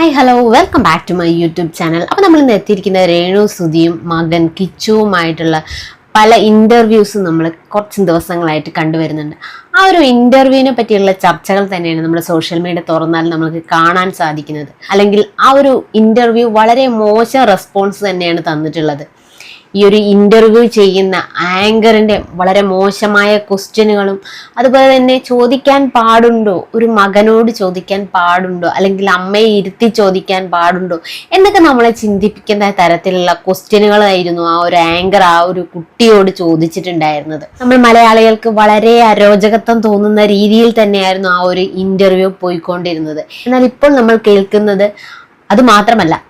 Hi hello welcome back to my YouTube channel അപ്പോൾ നമ്മൾ ഇന്ന് എത്തിയിരിക്കുന്ന രേണു സുധിയും മകൻ കിച്ചുവുമായിട്ടുള്ള പല ഇന്റർവ്യൂസും നമ്മൾ കുറച്ച് ദിവസങ്ങളായിട്ട് കണ്ടുവരുന്നുണ്ട്. ആ ഒരു ഇന്റർവ്യൂവിനെ പറ്റിയുള്ള ചർച്ചകൾ തന്നെയാണ് നമ്മൾ സോഷ്യൽ മീഡിയ തുറന്നാൽ നമുക്ക് കാണാൻ സാധിക്കുന്നത്. അല്ലെങ്കിൽ ആ ഒരു ഇന്റർവ്യൂ വളരെ മോശം റെസ്പോൺസ് തന്നെയാണ് തന്നിട്ടുള്ളത്. ഈ ഒരു ഇന്റർവ്യൂ ചെയ്യുന്ന ആങ്കറിന്റെ വളരെ മോശമായ ക്വസ്റ്റ്യനുകളും അതുപോലെ തന്നെ ചോദിക്കാൻ പാടുണ്ടോ? ഒരു മകനോട് ചോദിക്കാൻ പാടുണ്ടോ? അല്ലെങ്കിൽ അമ്മയെ ഇരുത്തി ചോദിക്കാൻ പാടുണ്ടോ? എന്നൊക്കെ നമ്മളെ ചിന്തിപ്പിക്കുന്ന തരത്തിലുള്ള ക്വസ്റ്റ്യനുകളായിരുന്നു ആ ഒരു ആങ്കർ ആ ഒരു കുട്ടിയോട് ചോദിച്ചിട്ടുണ്ടായിരുന്നത്. നമ്മൾ മലയാളികൾക്ക് വളരെ അരോചകത്വം തോന്നുന്ന രീതിയിൽ തന്നെയായിരുന്നു ആ ഒരു ഇന്റർവ്യൂ പോയിക്കൊണ്ടിരുന്നത്. എന്നാൽ ഇപ്പോൾ നമ്മൾ കേൾക്കുന്നത് അത് മാത്രമല്ല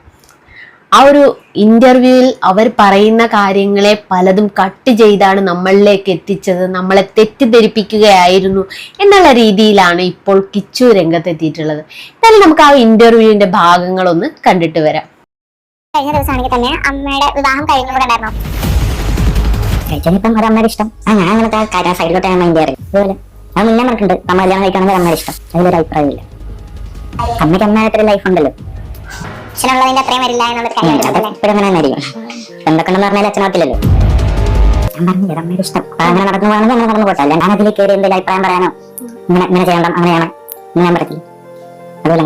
ആ ഒരു ഇന്റർവ്യൂവിൽ അവർ പറയുന്ന കാര്യങ്ങളെ പലതും കട്ട് ചെയ്താണ് നമ്മളിലേക്ക് എത്തിച്ചത്. നമ്മളെ തെറ്റിദ്ധരിപ്പിക്കുകയായിരുന്നു എന്നുള്ള രീതിയിലാണ് ഇപ്പോൾ കിച്ചു രംഗത്തെത്തിയിട്ടുള്ളത്. എന്നാലും നമുക്ക് ആ ഇന്റർവ്യൂവിന്റെ ഭാഗങ്ങളൊന്ന് കണ്ടിട്ട് വരാം. കഴിഞ്ഞ ദിവസമാണെങ്കിൽ തന്നെ അമ്മയുടെ വിവാഹം കഴിഞ്ഞു കൂടെ ഉണ്ടായിരുന്നു കഴിച്ചാലിപ്പം അമ്മയുടെ ഇഷ്ടം. ആ ഞാൻ അങ്ങനത്തെ കാര്യം സൈഡിലോട്ട് ഞാൻ മൈൻഡ് ചെയ്യാറില്ല. അതുപോലെ അത് മുന്നേ കല്യാണം കഴിക്കണമെങ്കിൽ അമ്മയുടെ ഇഷ്ടം. അതിലൊരു അഭിപ്രായമില്ല. അമ്മയ്ക്ക് അമ്മയുടെ ലൈഫ് ഉണ്ടല്ലോ. അച്ഛനുള്ളതിന്റെ അത്രയും വരില്ല എന്നുള്ളത് കാര്യം? എപ്പോഴും അങ്ങനെ തന്നെ ആയിരിക്കും. എന്തൊക്കെയാണെന്ന് പറഞ്ഞാൽ അച്ഛനാത്തില്ലല്ലോ ഞാൻ പറഞ്ഞില്ല അമ്മയുടെ ഇഷ്ടം. അങ്ങനെ നടന്നു പോകണമെങ്കിൽ അങ്ങനെ നടന്നു പോട്ടെ. ഞാൻ അതിൽ കയറി എന്തെങ്കിലും അഭിപ്രായം പറയാനോ? ഇങ്ങനെ ഇങ്ങനെ ചെയ്യണം അങ്ങനെയാണ്. ഞാൻ പറയത്തില്ല. അതുപോലെ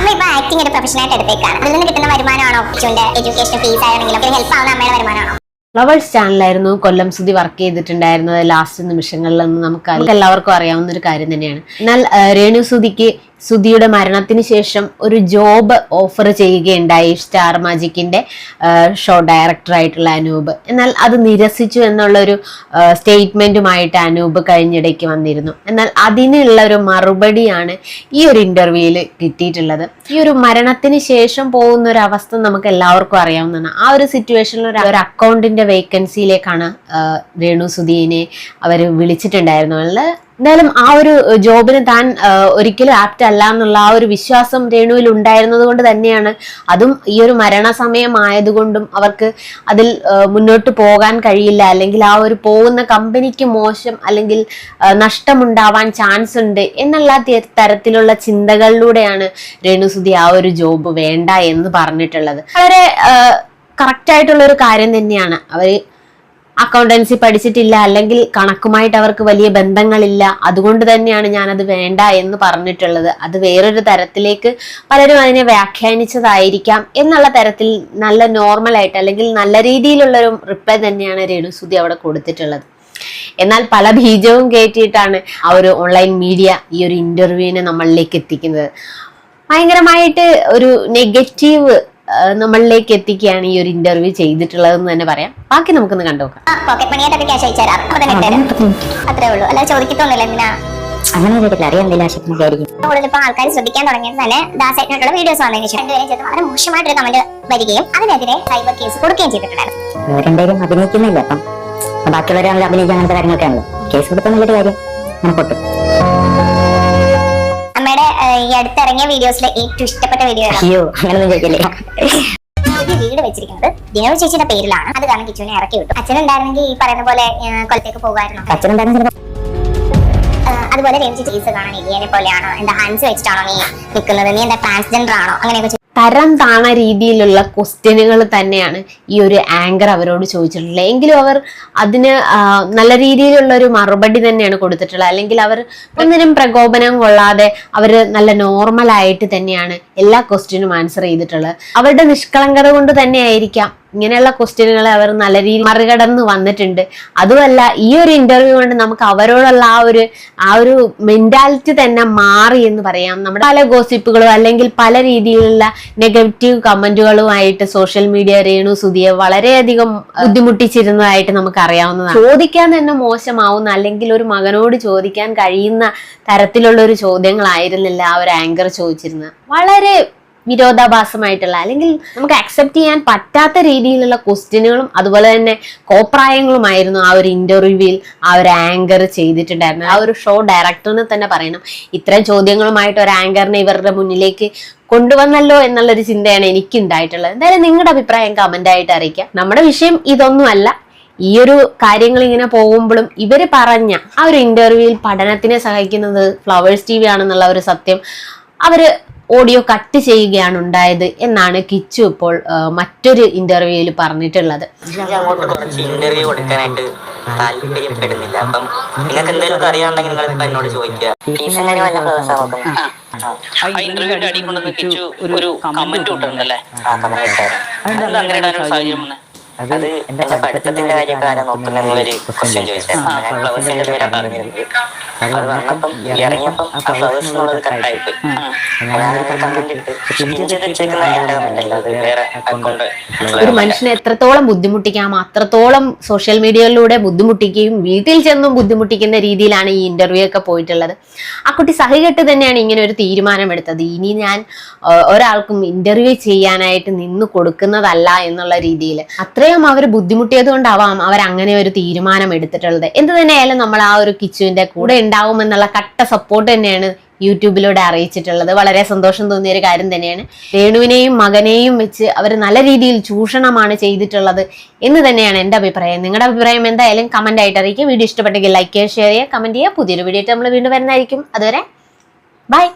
അമ്മ ഇപ്പൊ ആക്ടിംഗ് ഒരു പ്രൊഫഷൻ ആയിട്ട് എടുത്തേക്കാണ്. അതിൽ നിന്ന് കിട്ടുന്ന വരുമാനമാണോ കൊച്ചുവിന്റെ എഡ്യൂക്കേഷൻ ഫീസ് ആണെങ്കിലും ഒക്കെ ഹെൽപ്പ് ആവുന്ന അമ്മയുടെ വരുമാനമാണോ? ഫ്ലവേഴ്സ് ചാനലായിരുന്നു കൊല്ലം സുതി വർക്ക് ചെയ്തിട്ടുണ്ടായിരുന്നത്. ലാസ്റ്റ് നിമിഷങ്ങളിൽ നമുക്ക് നമുക്ക് എല്ലാവർക്കും അറിയാവുന്ന ഒരു കാര്യം തന്നെയാണ്. എന്നാൽ രേണു സുധിക്ക് സുധിയുടെ മരണത്തിന് ശേഷം ഒരു ജോബ് ഓഫർ ചെയ്യുകയുണ്ടായി സ്റ്റാർ മാജിക്കിന്റെ ഷോ ഡയറക്ടറായിട്ടുള്ള അനൂപ്. എന്നാൽ അത് നിരസിച്ചു എന്നുള്ളൊരു സ്റ്റേറ്റ്മെന്റുമായിട്ട് അനൂപ് കഴിഞ്ഞിടയ്ക്ക് വന്നിരുന്നു. എന്നാൽ അതിനുള്ള ഒരു മറുപടിയാണ് ഈ ഒരു ഇന്റർവ്യൂയിൽ കിട്ടിയിട്ടുള്ളത്. ഈ ഒരു മരണത്തിന് ശേഷം പോകുന്ന ഒരു അവസ്ഥ നമുക്ക് എല്ലാവർക്കും അറിയാവുന്നതാണ് ആ ഒരു സിറ്റുവേഷനിൽ ഒരു ഒരു അക്കൗണ്ടിന്റെ വേക്കൻസിയിലേക്കാണ് രേണു സുധീനെ അവർ വിളിച്ചിട്ടുണ്ടായിരുന്നത്. എന്തായാലും ആ ഒരു ജോബിന് താൻ ഒരിക്കലും ആപ്റ്റ് അല്ല എന്നുള്ള ആ ഒരു വിശ്വാസം രേണുവിൽ ഉണ്ടായിരുന്നത് കൊണ്ട് തന്നെയാണ്. അതും ഈ ഒരു മരണസമയമായതുകൊണ്ടും അവർക്ക് അതിൽ മുന്നോട്ട് പോകാൻ കഴിയില്ല. അല്ലെങ്കിൽ ആ ഒരു പോകുന്ന കമ്പനിക്ക് മോശം അല്ലെങ്കിൽ നഷ്ടമുണ്ടാവാൻ ചാൻസ് ഉണ്ട് എന്നുള്ള തരത്തിലുള്ള ചിന്തകളിലൂടെയാണ് രേണുസുതി ആ ഒരു ജോബ് വേണ്ട എന്ന് പറഞ്ഞിട്ടുള്ളത്. വളരെ കറക്റ്റ് ആയിട്ടുള്ള ഒരു കാര്യം തന്നെയാണ്. അവർ അക്കൗണ്ടൻസി പഠിച്ചിട്ടില്ല അല്ലെങ്കിൽ കണക്കുമായിട്ട് അവർക്ക് വലിയ ബന്ധങ്ങളില്ല അതുകൊണ്ട് തന്നെയാണ് ഞാനത് വേണ്ട എന്ന് പറഞ്ഞിട്ടുള്ളത്. അത് വേറൊരു തരത്തിലേക്ക് പലരും അതിനെ വ്യാഖ്യാനിച്ചതായിരിക്കാം എന്നുള്ള തരത്തിൽ നല്ല നോർമലായിട്ട് അല്ലെങ്കിൽ നല്ല രീതിയിലുള്ള ഒരു റിപ്ലൈ തന്നെയാണ് രേണുസുതി അവിടെ കൊടുത്തിട്ടുള്ളത്. എന്നാൽ പല ബീജവും കയറ്റിയിട്ടാണ് ആ ഒരു ഓൺലൈൻ മീഡിയ ഈ ഒരു ഇന്റർവ്യൂവിനെ നമ്മളിലേക്ക് എത്തിക്കുന്നത്. ഭയങ്കരമായിട്ട് ഒരു നെഗറ്റീവ് നമ്മളിലേക്ക് എത്തിക്കുകയാണ് ഈ ഒരു ഇന്റർവ്യൂ ചെയ്തിട്ടുള്ളതെന്ന് തന്നെ പറയാം. ബാക്കി നമുക്കൊന്ന് അയച്ചുതരാം അപ്പൊ അത്രേ ഉള്ളൂ. ചോദിക്കത്തൊന്നുമില്ല എന്തിനാ? അങ്ങനെ ആൾക്കാർ ശ്രദ്ധിക്കാൻ തുടങ്ങിയത് തന്നെ ദാസായിട്ടുള്ള വീഡിയോസ് വന്നതിന് ശേഷം രണ്ടുപേരും വളരെ മോശമായിട്ടൊരു കമന്റ് വരികയും അതിനെതിരെ സൈബർ കേസ് കൊടുക്കുകയും ചെയ്തിട്ടുണ്ടായിരുന്നു. അഭിനയിക്കുന്നില്ല. അപ്പം അങ്ങനത്തെ കാര്യങ്ങളൊക്കെയാണല്ലോ കേസ് നല്ലൊരു കാര്യം. അങ്ങനെ പൊട്ടും. ഈ അടുത്തിറങ്ങിയ വീഡിയോസിലെ ഏറ്റവും ഇഷ്ടപ്പെട്ട വീഡിയോ അയ്യോ അങ്ങനൊന്നും ചോദിക്കില്ലേ? പുതിയ വീട് വെച്ചിരിക്കുന്നത് ദിനവ് ചേച്ചിയുടെ പേരിലാണ്. അത് കാരണം കിച്ചുവിനെ ഇറക്കി വിട്ടു. അച്ഛനുണ്ടായിരുന്നെങ്കിൽ ഈ പറയുന്ന പോലെ കൊലത്തേക്ക് കൊല്ലത്തേക്ക് പോകുമായിരുന്നു അച്ഛനുണ്ടായിരുന്നു അതുപോലെ രഞ്ജി ചേച്ചി കാണാൻ ഇലിയനെ പോലെയാണോ? എന്താ ഹാൻസ് വെച്ചിട്ടാണോ നീ നിൽക്കുന്നത് നീ എന്താ ട്രാൻസ്ജെൻഡർ ആണോ? അങ്ങനെയൊക്കെ തരം താണ രീതിയിലുള്ള ക്വസ്റ്റ്യനുകൾ തന്നെയാണ് ഈ ഒരു ആങ്കർ അവരോട് ചോദിച്ചിട്ടുള്ളത്. എങ്കിലും അവർ അതിന് നല്ല രീതിയിലുള്ള ഒരു മറുപടി തന്നെയാണ് കൊടുത്തിട്ടുള്ളത്. അല്ലെങ്കിൽ അവർ ഒന്നിനും പ്രകോപനം കൊള്ളാതെ അവർ നല്ല നോർമൽ ആയിട്ട് തന്നെയാണ് എല്ലാ ക്വസ്റ്റ്യനും ആൻസർ ചെയ്തിട്ടുള്ളത്. അവരുടെ നിഷ്കളങ്കത കൊണ്ട് തന്നെയായിരിക്കാം ഇങ്ങനെയുള്ള ക്വസ്റ്റ്യനുകളെ അവർ നല്ല രീതിയിൽ മറികടന്ന് വന്നിട്ടുണ്ട്. അതുമല്ല ഈ ഒരു ഇന്റർവ്യൂ കൊണ്ട് നമുക്ക് അവരോടുള്ള ആ ഒരു ആ ഒരു മെന്റാലിറ്റി തന്നെ മാറി എന്ന് പറയാം. നമ്മുടെ പല ഗോസിപ്പുകളും അല്ലെങ്കിൽ പല രീതിയിലുള്ള നെഗറ്റീവ് കമന്റുകളുമായിട്ട് സോഷ്യൽ മീഡിയ രേണു സുധിയെ വളരെയധികം ബുദ്ധിമുട്ടിച്ചിരുന്നതായിട്ട് നമുക്ക് അറിയാവുന്നതാണ് ചോദിക്കാൻ തന്നെ മോശമാവുന്ന അല്ലെങ്കിൽ ഒരു മകനോട് ചോദിക്കാൻ കഴിയുന്ന തരത്തിലുള്ള ഒരു ചോദ്യങ്ങളായിരുന്നില്ല ആ ഒരു ആങ്കർ ചോദിച്ചിരുന്നത്. വളരെ വിരോധാഭാസമായിട്ടുള്ള അല്ലെങ്കിൽ നമുക്ക് അക്സെപ്റ്റ് ചെയ്യാൻ പറ്റാത്ത രീതിയിലുള്ള ക്വസ്റ്റ്യനുകളും അതുപോലെ തന്നെ കോപ്രായങ്ങളുമായിരുന്നു ആ ഒരു ഇന്റർവ്യൂവിൽ ആ ഒരു ആങ്കർ ചെയ്തിട്ടുണ്ടായിരുന്നത്. ആ ഒരു ഷോ ഡയറക്ടറിന് തന്നെ പറയണം. ഇത്തരം ചോദ്യങ്ങളുമായിട്ട് ഒരു ആങ്കറിനെ ഇവരുടെ മുന്നിലേക്ക് കൊണ്ടുവന്നല്ലോ എന്നുള്ളൊരു ചിന്തയാണ് എനിക്ക് ഉണ്ടായിട്ടുള്ളത് എന്തായാലും നിങ്ങളുടെ അഭിപ്രായം കമന്റ് ആയിട്ട് അറിയിക്കാം നമ്മുടെ വിഷയം ഇതൊന്നുമല്ല. ഈ ഒരു കാര്യങ്ങൾ ഇങ്ങനെ പോകുമ്പോഴും ഇവർ പറഞ്ഞ ആ ഒരു ഇന്റർവ്യൂവിൽ പഠനത്തിനെ സഹായിക്കുന്നത് ഫ്ലവേഴ്സ് ടി വി ആണെന്നുള്ള ഒരു സത്യം അവർ ഓഡിയോ കട്ട് ചെയ്യുകയാണ് ഉണ്ടായത് എന്നാണ് കിച്ചു ഇപ്പോൾ മറ്റൊരു ഇന്റർവ്യൂവിൽ പറഞ്ഞിട്ടുള്ളത്. അങ്ങോട്ട് കുറച്ച് ഇന്റർവ്യൂ കൊടുക്കാനായിട്ട് താല്പര്യപ്പെടുന്നില്ല. അപ്പം നിങ്ങൾക്ക് എന്തെങ്കിലും അറിയാമെങ്കിൽ നിങ്ങൾ ഇപ്പൊ എന്നോട് ചോദിക്കുക. ഒരു കമന്റ് അങ്ങനെ സാഹചര്യം? അത് എന്റെ പഠിത്തത്തിന്റെ ക്വസ്റ്റ്യൻ ഫ്ലവേഴ്സിന്റെ അത് ഇറങ്ങിയപ്പം ആ ഫ്ലവേഴ്സ് എന്നുള്ളത് കട്ടായിപ്പോയി. ഒരു മനുഷ്യനെ എത്രത്തോളം ബുദ്ധിമുട്ടിക്കാം അത്രത്തോളം സോഷ്യൽ മീഡിയയിലൂടെ ബുദ്ധിമുട്ടിക്കുകയും വീട്ടിൽ ചെന്നും ബുദ്ധിമുട്ടിക്കുന്ന രീതിയിലാണ് ഈ ഇന്റർവ്യൂ ഒക്കെ പോയിട്ടുള്ളത്. ആ കുട്ടി സഹികെട്ട് തന്നെയാണ് ഇങ്ങനെ ഒരു തീരുമാനമെടുത്തത്. ഇനി ഞാൻ ഒരാൾക്കും ഇന്റർവ്യൂ ചെയ്യാനായിട്ട് നിന്ന് കൊടുക്കുന്നതല്ല എന്നുള്ള രീതിയിൽ. അത്രയും അവർ ബുദ്ധിമുട്ടിയത് കൊണ്ടാവാം അവർ അങ്ങനെ ഒരു തീരുമാനം എടുത്തിട്ടുള്ളത്. എന്ത് തന്നെയായാലും നമ്മൾ ആ ഒരു കിച്ചുവിന്റെ കൂടെ ഉണ്ടാവും എന്നുള്ള കട്ട സപ്പോർട്ട് തന്നെയാണ് യൂട്യൂബിലൂടെ അറിയിച്ചിട്ടുള്ളത്. വളരെ സന്തോഷം തോന്നിയ ഒരു കാര്യം തന്നെയാണ്. രേണുവിനെയും മകനെയും വെച്ച് അവർ നല്ല രീതിയിൽ ചൂഷണമാണ് ചെയ്തിട്ടുള്ളത് എന്ന് തന്നെയാണ് എന്റെ അഭിപ്രായം. നിങ്ങളുടെ അഭിപ്രായം എന്തായാലും കമന്റ് ആയിട്ട് അറിയിക്കുക. വീഡിയോ ഇഷ്ടപ്പെട്ടെങ്കിൽ ലൈക്ക് ചെയ്യുക ഷെയർ ചെയ്യുക കമന്റ് ചെയ്യുക. പുതിയൊരു വീഡിയോ ആയിട്ട് നമ്മൾ വീണ്ടും വരുന്നതായിരിക്കും. അതുവരെ ബൈ